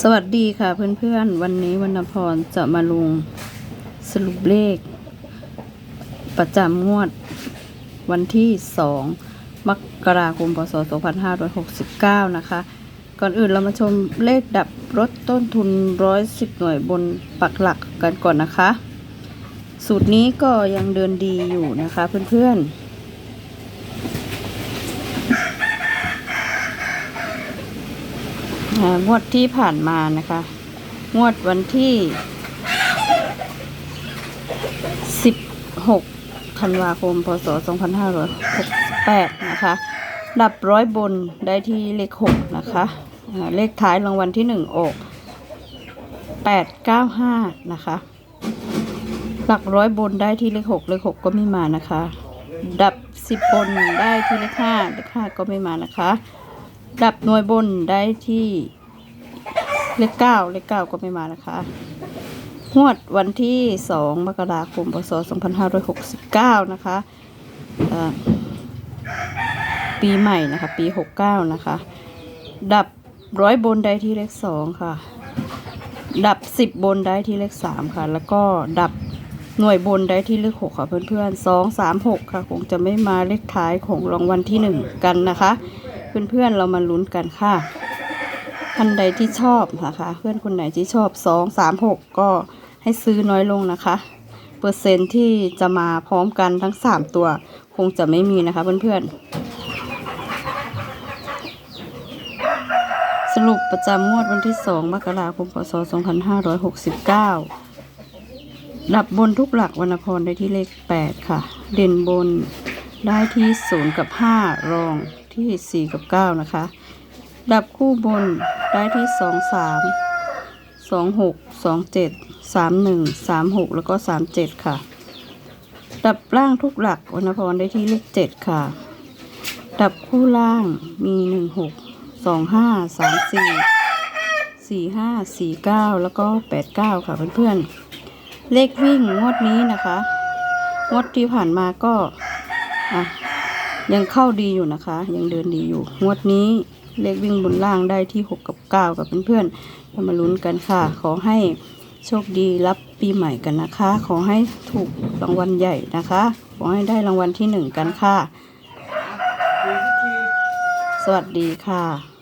สวัสดีค่ะเพื่อนๆ วันนี้วรรณพรจะมาลงสรุปเลข ประจำงวดวันที่ 2 มกราคม พศ 2569 นะคะ ก่อนอื่นเรามาชมเลขดับลดต้นทุน 110 หน่วยบนปักหลักกันก่อนนะคะ สูตรนี้ก็ยังเดินดีอยู่นะคะเพื่อนๆ อ่า งวดที่ผ่านมานะคะ งวดวันที่ 16 ธันวาคม พศ 2568 นะคะ ดับร้อยบนได้ที่เลข 6 นะคะ เลขท้ายรางวัลที่ 1 ออก 895 นะคะ หลักร้อยบนได้ที่เลข 6 เลข 6 ก็ไม่มานะคะ ดับ 10 บนได้ที่เลข 5 เลข 5 ก็ไม่มานะคะ ดับหน่วยบนได้ที่เลขเก้าเลขเก้าก็ไม่มานะคะงวดวันที่สองมกราคม พศสองพันะคะปีใหม่นะคะ ปีหกเก้านะคะ ดับร้อยบนได้ที่เลขสองค่ะ ดับสิบบนได้ที่เลขสามค่ะ แล้วก็ดับหน่วยบนได้ที่เลขหกค่ะเพื่อนๆสองสามหกค่ะ คงจะไม่มาเลขท้ายของรางวัลที่หนึ่งกันนะคะ เพื่อนๆเรามาลุ้นกันค่ะท่านใดที่ชอบนะคะเพื่อนคนไหนที่ชอบสองสามหกก็ให้ซื้อน้อยลงนะคะ เปอร์เซ็นต์ที่จะมาพร้อมกันทั้งสามตัวคงจะไม่มีนะคะเพื่อนๆ สรุปประจำงวดวันที่สองมกราคมพศสองพันห้าร้อยหกสิบเก้าดับบนทุกหลักวรรณพรได้ที่เลขแปดค่ะ เด่นบนได้ที่ศูนย์กับห้ารอง ที่สี่กับเก้านะคะ ดับคู่บนได้ที่สองสามสองหกสองเจ็ดสามหนึ่งสามหกแล้วก็สามเจ็ดค่ะ ดับล่างทุกหลักวรรณพรได้ที่เลขเจ็ดค่ะ ดับคู่ล่างมีหนึ่งหกสองห้าสามสี่สี่ห้าสี่เก้าแล้วก็แปดเก้าค่ะเพื่อนๆ เลขวิ่งงวดนี้นะคะ งวดที่ผ่านมาก็อะ ยังเข้าดีอยู่นะคะ ยังเดินดีอยู่ งวดนี้เลขวิ่งบนล่างได้ที่ 6 กับ 9 กับเพื่อนๆเรามาลุ้นกันค่ะ ขอให้โชคดีรับปีใหม่กันนะคะ ขอให้ถูกรางวัลใหญ่นะคะ ขอให้ได้รางวัลที่หนึ่งกันค่ะ สวัสดีค่ะ